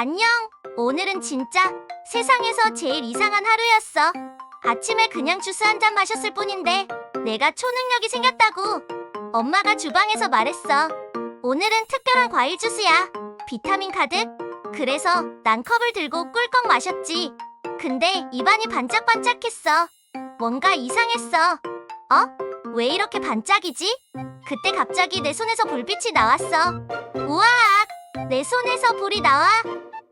안녕. 오늘은 진짜 세상에서 제일 이상한 하루였어. 아침에 그냥 주스 한 잔 마셨을 뿐인데 내가 초능력이 생겼다고. 엄마가 주방에서 말했어. 오늘은 특별한 과일 주스야. 비타민 가득. 그래서 난 컵을 들고 꿀꺽 마셨지. 근데 입안이 반짝반짝했어. 뭔가 이상했어. 어? 왜 이렇게 반짝이지? 그때 갑자기 내 손에서 불빛이 나왔어. 우와! 내 손에서 불이 나와.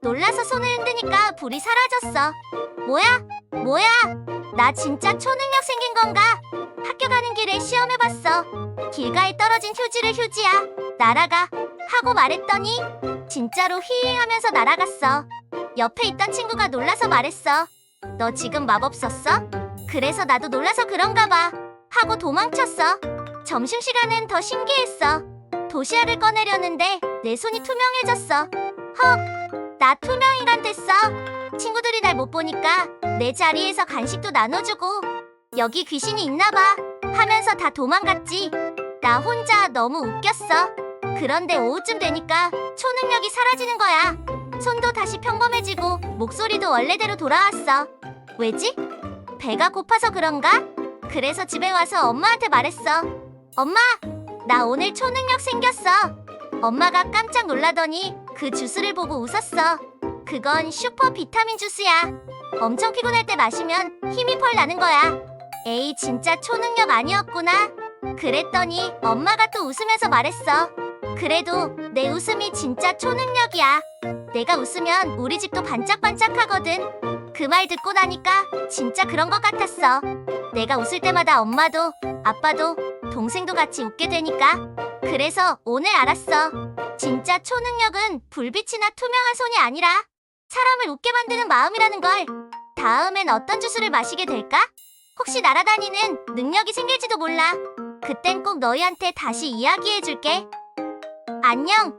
놀라서 손을 흔드니까 불이 사라졌어. 뭐야? 뭐야? 나 진짜 초능력 생긴 건가? 학교 가는 길에 시험해봤어. 길가에 떨어진 휴지를 휴지야. 날아가. 하고 말했더니 진짜로 휘휘 하면서 날아갔어. 옆에 있던 친구가 놀라서 말했어. 너 지금 마법 썼어? 그래서 나도 놀라서 그런가 봐. 하고 도망쳤어. 점심시간엔 더 신기했어. 도시락을 꺼내려는데 내 손이 투명해졌어. 헉, 나 투명인간 됐어. 친구들이 날 못 보니까 내 자리에서 간식도 나눠주고 여기 귀신이 있나 봐 하면서 다 도망갔지. 나 혼자 너무 웃겼어. 그런데 오후쯤 되니까 초능력이 사라지는 거야. 손도 다시 평범해지고 목소리도 원래대로 돌아왔어. 왜지? 배가 고파서 그런가? 그래서 집에 와서 엄마한테 말했어. 엄마, 나 오늘 초능력 생겼어. 엄마가 깜짝 놀라더니 그 주스를 보고 웃었어. 그건 슈퍼 비타민 주스야. 엄청 피곤할 때 마시면 힘이 펄 나는 거야. 에이, 진짜 초능력 아니었구나. 그랬더니 엄마가 또 웃으면서 말했어. 그래도 내 웃음이 진짜 초능력이야. 내가 웃으면 우리 집도 반짝반짝하거든. 그 말 듣고 나니까 진짜 그런 것 같았어. 내가 웃을 때마다 엄마도 아빠도 동생도 같이 웃게 되니까. 그래서 오늘 알았어. 진짜 초능력은 불빛이나 투명한 손이 아니라 사람을 웃게 만드는 마음이라는 걸. 다음엔 어떤 주스를 마시게 될까? 혹시 날아다니는 능력이 생길지도 몰라. 그땐 꼭 너희한테 다시 이야기해 줄게. 안녕.